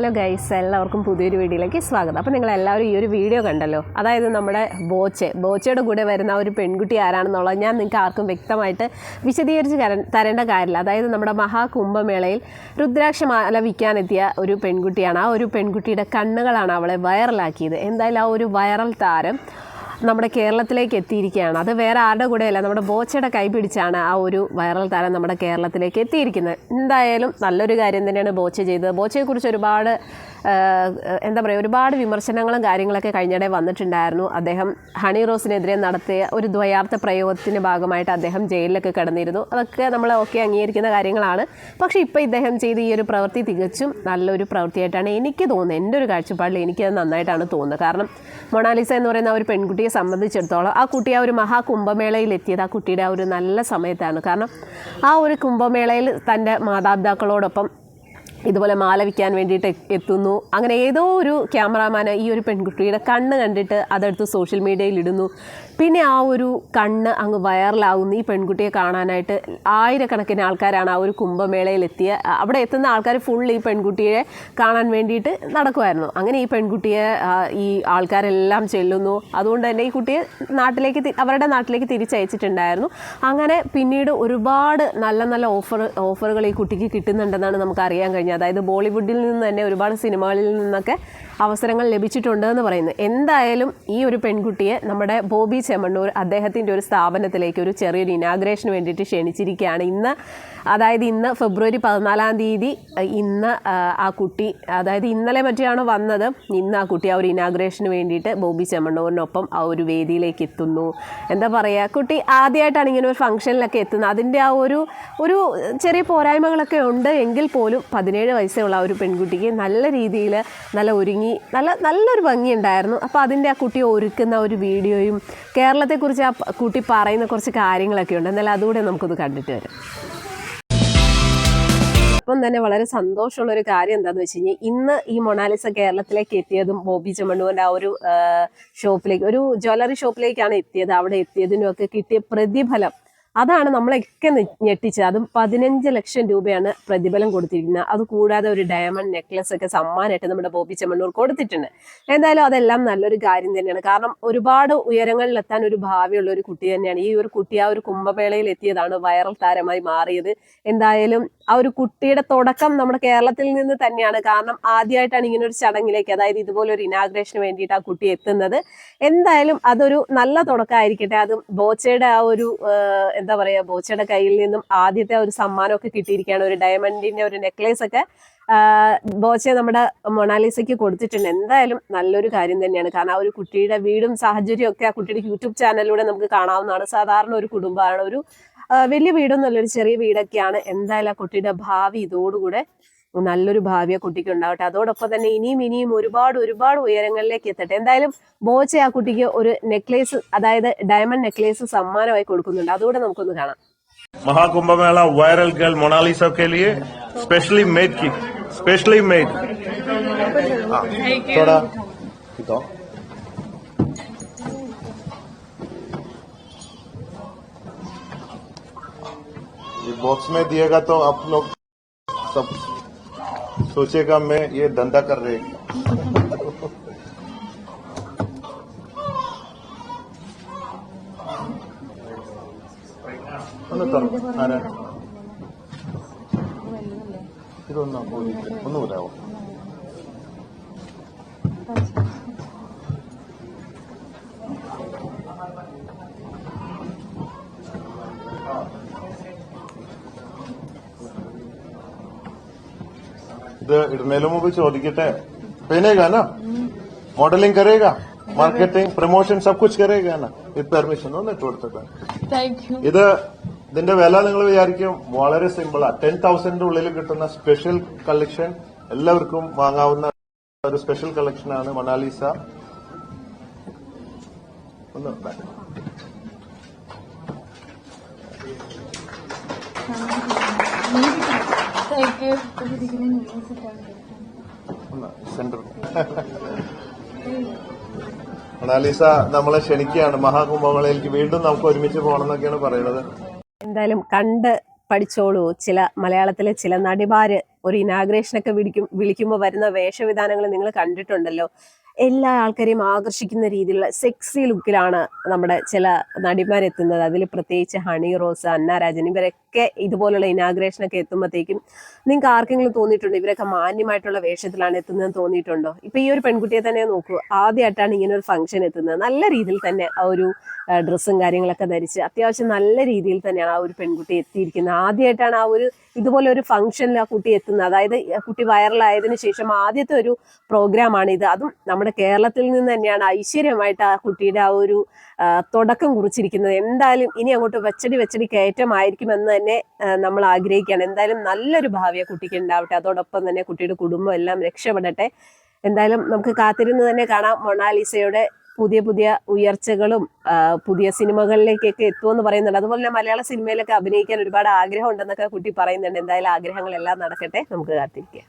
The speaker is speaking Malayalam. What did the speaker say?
ഹലോ ഗൈസ് എല്ലാവർക്കും പുതിയൊരു വീഡിയോയിലേക്ക് സ്വാഗതം. അപ്പോൾ നിങ്ങൾ എല്ലാവരും ഈ ഒരു വീഡിയോ കണ്ടല്ലോ? അതായത് നമ്മുടെ ബോച്ചെ. ബോച്ചയുടെ കൂടെ വരുന്ന ഒരു പെൺകുട്ടി ആരാണെന്നുള്ളത് ഞാൻ നിങ്ങൾക്ക് ആർക്കും വ്യക്തമായിട്ട് വിശദീകരിച്ച് തര- തരേണ്ട കാര്യമില്ല. അതായത് നമ്മുടെ മഹാകുംഭമേളയിൽ രുദ്രാക്ഷമാല വിൽക്കാനെത്തിയ ഒരു പെൺകുട്ടിയാണ്. ആ ഒരു പെൺകുട്ടിയുടെ കണ്ണുകളാണ് അവളെ വൈറലാക്കിയത് എന്തായാലും ആ ഒരു വൈറൽ താരം നമ്മുടെ കേരളത്തിലേക്ക് എത്തിയിരിക്കുകയാണ്. അത് വേറെ ആരുടെ കൂടെയല്ല നമ്മുടെ ബോച്ചയുടെ കൈ പിടിച്ചാണ് ആ ഒരു വൈറൽ താരം നമ്മുടെ കേരളത്തിലേക്ക് എത്തിയിരിക്കുന്നത്. എന്തായാലും നല്ലൊരു കാര്യം തന്നെയാണ് ബോച്ച ചെയ്തത്. ബോച്ചയെക്കുറിച്ച് ഒരുപാട് എന്താ പറയുക ഒരുപാട് വിമർശനങ്ങളും കാര്യങ്ങളൊക്കെ കഴിഞ്ഞിടെ വന്നിട്ടുണ്ടായിരുന്നു. അദ്ദേഹം ഹണി റോസിനെതിരെ നടത്തിയ ഒരു ദ്വയാർത്ഥ പ്രയോഗത്തിന്റെ ഭാഗമായിട്ട് അദ്ദേഹം ജയിലിലൊക്കെ കിടന്നിരുന്നു. അതൊക്കെ നമ്മൾ ഓക്കെ അംഗീകരിക്കുന്ന കാര്യങ്ങളാണ്. പക്ഷേ ഇപ്പോൾ ഇദ്ദേഹം ചെയ്ത ഈ ഒരു പ്രവൃത്തി തികച്ചും നല്ലൊരു പ്രവൃത്തിയായിട്ടാണ് എനിക്ക് തോന്നുന്നത്. എന്റെ ഒരു കാഴ്ചപ്പാടിൽ എനിക്കത് നന്നായിട്ടാണ് തോന്നുന്നത്. കാരണം മൊണാലിസ എന്ന് പറയുന്ന ഒരു പെൺകുട്ടിയെ സംബന്ധിച്ചിടത്തോളം ആ കുട്ടി ആ ഒരു മഹാകുംഭമേളയിൽ എത്തിയത് ആ കുട്ടിയുടെ ആ ഒരു നല്ല സമയത്താണ്. കാരണം ആ ഒരു കുംഭമേളയിൽ തന്റെ മാതാപിതാക്കളോടൊപ്പം ഇതുപോലെ മാല വിൽക്കാൻ വേണ്ടിയിട്ട് എത്തുന്നു. അങ്ങനെ ഏതോ ഒരു ക്യാമറാമാൻ ഈ ഒരു പെൺകുട്ടിയുടെ കണ്ണ് കണ്ടിട്ട് അതെടുത്ത് സോഷ്യൽ മീഡിയയിൽ ഇടുന്നു. പിന്നെ ആ ഒരു കണ്ണ് അങ്ങ് വൈറലാകുന്നു ഈ പെൺകുട്ടിയെ കാണാനായിട്ട് ആയിരക്കണക്കിന് ആൾക്കാരാണ് ആ ഒരു കുംഭമേളയിൽ എത്തിയ അവിടെ എത്തുന്ന ആൾക്കാർ ഫുൾ ഈ പെൺകുട്ടിയെ കാണാൻ വേണ്ടിയിട്ട് നടക്കുമായിരുന്നു അങ്ങനെ ഈ പെൺകുട്ടിയെ ഈ ആൾക്കാരെല്ലാം ചെല്ലുന്നു. അതുകൊണ്ട് തന്നെ ഈ കുട്ടിയെ നാട്ടിലേക്ക് അവരുടെ നാട്ടിലേക്ക് തിരിച്ചയച്ചിട്ടുണ്ടായിരുന്നു. അങ്ങനെ പിന്നീട് ഒരുപാട് നല്ല നല്ല ഓഫർ ഓഫറുകൾ ഈ കുട്ടിക്ക് കിട്ടുന്നുണ്ടെന്നാണ് നമുക്ക് അറിയാൻ കഴിഞ്ഞത്. അതായത് ബോളിവുഡിൽ നിന്ന് തന്നെ ഒരുപാട് സിനിമകളിൽ നിന്നൊക്കെ അവസരങ്ങൾ ലഭിച്ചിട്ടുണ്ട് എന്ന് പറയുന്നത് എന്തായാലും ഈ ഒരു പെൺകുട്ടിയെ നമ്മുടെ ബോബി ചെമ്മണ്ണൂർ അദ്ദേഹത്തിന്റെ ഒരു സ്ഥാപനത്തിലേക്ക് ഒരു ചെറിയൊരു ഇനാഗ്രേഷന് വേണ്ടിയിട്ട് ക്ഷണിച്ചിരിക്കുകയാണ്. ഇന്ന് അതായത് ഇന്ന് ഫെബ്രുവരി പതിനാലാം തീയതി ഇന്ന് ആ കുട്ടി അതായത് ഇന്നലെ മറ്റാണ് വന്നത് ഇന്ന് ആ കുട്ടി ആ ഒരു ഇനാഗ്രേഷന് വേണ്ടിയിട്ട് ബോബി ചെമ്മണ്ണൂരിനൊപ്പം ആ ഒരു വേദിയിലേക്ക് എത്തുന്നു. എന്താ പറയുക കുട്ടി ആദ്യമായിട്ടാണ് ഇങ്ങനെ ഒരു ഫംഗ്ഷനിലൊക്കെ എത്തുന്നത്. അതിന്റെ ആ ഒരു ഒരു ചെറിയ പോരായ്മകളൊക്കെ ഉണ്ട് എങ്കിൽ പോലും പതിനേഴ് വയസ്സുള്ള ആ ഒരു പെൺകുട്ടിക്ക് നല്ല രീതിയിൽ നല്ല ഒരുങ്ങി നല്ല നല്ലൊരു ഭംഗിയുണ്ടായിരുന്നു. അപ്പോൾ അതിന്റെ ആ കുട്ടിയെ ഒരുക്കുന്ന ഒരു വീഡിയോയും കേരളത്തെക്കുറിച്ച് ആ കുട്ടി പറയുന്ന കുറച്ച് കാര്യങ്ങളൊക്കെ ഉണ്ട്. എന്നാലും അതുകൂടെ നമുക്കൊന്ന് കണ്ടിട്ട് വരാം. അപ്പം തന്നെ വളരെ സന്തോഷമുള്ള ഒരു കാര്യം എന്താണെന്ന് വെച്ച് കഴിഞ്ഞാൽ ഇന്ന് ഈ മൊണാലിസ കേരളത്തിലേക്ക് എത്തിയതും ബോബി ചെമ്മണ്ണുവിന്റെ ആ ഒരു ഷോപ്പിലേക്ക് ഒരു ജ്വല്ലറി ഷോപ്പിലേക്കാണ് എത്തിയത്. അവിടെ എത്തിയതിനും ഒക്കെ കിട്ടിയ പ്രതിഫലം അതാണ് നമ്മളൊക്കെ ഞെട്ടിച്ചത്. അതും പതിനഞ്ച് ലക്ഷം രൂപയാണ് പ്രതിഫലം കൊടുത്തിരിക്കുന്നത്. അത് കൂടാതെ ഒരു ഡയമണ്ട് നെക്ലസ് ഒക്കെ സമ്മാനമായിട്ട് നമ്മുടെ ബോബി ചെമ്മണ്ണൂർ കൊടുത്തിട്ടുണ്ട്. എന്തായാലും അതെല്ലാം നല്ലൊരു കാര്യം തന്നെയാണ്. കാരണം ഒരുപാട് ഉയരങ്ങളിലെത്താൻ ഒരു ഭാവിയുള്ള ഒരു കുട്ടി തന്നെയാണ്. ഈ ഒരു കുട്ടി ആ ഒരു കുംഭമേളയിൽ എത്തിയതാണ് വൈറൽ താരമായി മാറിയത്. എന്തായാലും ആ ഒരു കുട്ടിയുടെ തുടക്കം നമ്മുടെ കേരളത്തിൽ നിന്ന് തന്നെയാണ്. കാരണം ആദ്യമായിട്ടാണ് ഇങ്ങനെ ഒരു ചടങ്ങിലേക്ക് അതായത് ഇതുപോലെ ഒരു ഇനാഗ്രേഷന് വേണ്ടിയിട്ട് ആ കുട്ടി എത്തുന്നത്. എന്തായാലും അതൊരു നല്ല തുടക്കമായിരിക്കട്ടെ. അതും ബോച്ചയുടെ ആ ഒരു എന്താ പറയുക ബോച്ചയുടെ കയ്യിൽ നിന്നും ആദ്യത്തെ ഒരു സമ്മാനമൊക്കെ കിട്ടിയിരിക്കുകയാണ്. ഒരു ഡയമണ്ടിന്റെ ഒരു നെക്ലേസ് ഒക്കെ ബോച്ചെ നമ്മുടെ മൊണാലിസയ്ക്ക് കൊടുത്തിട്ടുണ്ട്. എന്തായാലും നല്ലൊരു കാര്യം തന്നെയാണ്. കാരണം ആ ഒരു കുട്ടിയുടെ വീടും സാഹചര്യവും ഒക്കെ ആ കുട്ടിയുടെ യൂട്യൂബ് ചാനലിലൂടെ നമുക്ക് കാണാവുന്നതാണ്. സാധാരണ ഒരു കുടുംബമാണ് ഒരു വലിയ വീടൊന്നുമല്ല ഒരു ചെറിയ വീടൊക്കെയാണ്. എന്തായാലും ആ കുട്ടിയുടെ ഭാവി ഇതോടുകൂടെ നല്ലൊരു ഭാവിയെ കുട്ടിക്ക് ഉണ്ടാവട്ടെ. അതോടൊപ്പം തന്നെ ഇനിയും ഇനിയും ഒരുപാട് ഒരുപാട് ഉയരങ്ങളിലേക്ക് എത്തട്ടെ. എന്തായാലും ബോച്ച ആ കുട്ടിക്ക് ഒരു നെക്ലേസ് അതായത് ഡയമണ്ട് നെക്ലേസ് സമ്മാനമായി കൊടുക്കുന്നുണ്ട്. അതുകൂടെ നമുക്കൊന്ന് കാണാം. മഹാകുംഭമേള വൈറൽ ഗേൾ മൊണാലി ഒക്കെ സ്പെഷ്യലി മെയ്ഡ് കി സ്പെഷ്യലി മെയ്ഡ് ബോക്സ് മേ ये बॉक्स में सोचेगा मैं ये धंधा कर रहे ഒന്ന് തുറ- ആരാ? ഇതൊന്ന് ഒന്ന് വരാമോ ഇത് ഇടുന്നതിന് മുമ്പ് ചോദിക്കട്ടെ पहनेगा ना मॉडलिंग करेगा मार्केटिंग प्रमोशन सब कुछ करेगा ना വിത്ത് പെർമിഷൻ ഒന്ന് കൊടുത്തിട്ട് താങ്ക് യു ഇത് ഇതിന്റെ വില നിങ്ങൾ വിചാരിക്കും വളരെ സിമ്പിളാ ടെൻ തൗസൻഡിന്റെ ഉള്ളിൽ കിട്ടുന്ന സ്പെഷ്യൽ കളക്ഷൻ എല്ലാവർക്കും വാങ്ങാവുന്ന ഒരു സ്പെഷ്യൽ കളക്ഷൻ ആണ് മൊണാലിസ ഒന്ന് മൊണാലിസ നമ്മളെ ക്ഷണിക്കുകയാണ്. മഹാകുംഭമേളയിലേക്ക് വീണ്ടും നമുക്ക് ഒരുമിച്ച് പോകണം എന്നൊക്കെയാണ് പറയുന്നത്. എന്തായാലും കണ്ട് പഠിച്ചോളൂ. ചില മലയാളത്തിലെ ചില നടിമാര് ഒരു ഇനാഗ്രേഷനൊക്കെ വിളിക്കും വിളിക്കുമ്പോൾ വരുന്ന വേഷവിധാനങ്ങൾ നിങ്ങൾ കണ്ടിട്ടുണ്ടല്ലോ. എല്ലാ ആൾക്കാരെയും ആകർഷിക്കുന്ന രീതിയിലുള്ള സെക്സി ലുക്കിലാണ് നമ്മുടെ ചില നടിമാരെത്തുന്നത്. അതിൽ പ്രത്യേകിച്ച് ഹണി റോസ് അന്ന രാജൻ ഇവരൊക്കെ ഇതുപോലുള്ള ഇനാഗ്രേഷനൊക്കെ എത്തുമ്പോഴത്തേക്കും നിങ്ങൾക്ക് ആർക്കെങ്കിലും തോന്നിയിട്ടുണ്ടോ? ഇവരൊക്കെ മാന്യമായിട്ടുള്ള വേഷത്തിലാണ് എത്തുന്നതെന്ന് തോന്നിയിട്ടുണ്ടോ? ഇപ്പം ഈ ഒരു പെൺകുട്ടിയെ തന്നെ നോക്കൂ. ആദ്യമായിട്ടാണ് ഇങ്ങനെ ഒരു ഫംഗ്ഷൻ എത്തുന്നത്. നല്ല രീതിയിൽ തന്നെ ആ ഒരു ഡ്രസ്സും കാര്യങ്ങളൊക്കെ ധരിച്ച് അത്യാവശ്യം നല്ല രീതിയിൽ തന്നെയാണ് ആ ഒരു പെൺകുട്ടി എത്തിയിരിക്കുന്നത്. ആദ്യമായിട്ടാണ് ആ ഒരു ഇതുപോലെ ഒരു ഫംഗ്ഷനിൽ ആ കുട്ടി എത്തുന്നത്. അതായത് കുട്ടി വൈറലായതിനു ശേഷം ആദ്യത്തെ ഒരു പ്രോഗ്രാമാണ് ഇത് അതും നമ്മുടെ കേരളത്തിൽ നിന്ന് തന്നെയാണ് ഐശ്വര്യമായിട്ട് ആ കുട്ടിയുടെ ആ ഒരു തുടക്കം കുറിച്ചിരിക്കുന്നത്. എന്തായാലും ഇനി അങ്ങോട്ട് വെച്ചടി വെച്ചടി കയറ്റമായിരിക്കുമെന്ന് തന്നെ നമ്മൾ ആഗ്രഹിക്കുകയാണ്. എന്തായാലും നല്ലൊരു ഭാവിയെ കുട്ടിക്ക് ഉണ്ടാവട്ടെ. അതോടൊപ്പം തന്നെ കുട്ടിയുടെ കുടുംബം എല്ലാം രക്ഷപ്പെടട്ടെ. എന്തായാലും നമുക്ക് കാത്തിരുന്ന് തന്നെ കാണാം. മൊണാലിസയുടെ പുതിയ പുതിയ ഉയർച്ചകളും പുതിയ സിനിമകളിലേക്കൊക്കെ എത്തുമെന്ന് പറയുന്നുണ്ട്. അതുപോലെ തന്നെ മലയാള സിനിമയിലൊക്കെ അഭിനയിക്കാൻ ഒരുപാട് ആഗ്രഹം ഉണ്ടെന്നൊക്കെ കുട്ടി പറയുന്നുണ്ട്. എന്തായാലും ആഗ്രഹങ്ങളെല്ലാം നടക്കട്ടെ. നമുക്ക് കാത്തിരിക്കാം.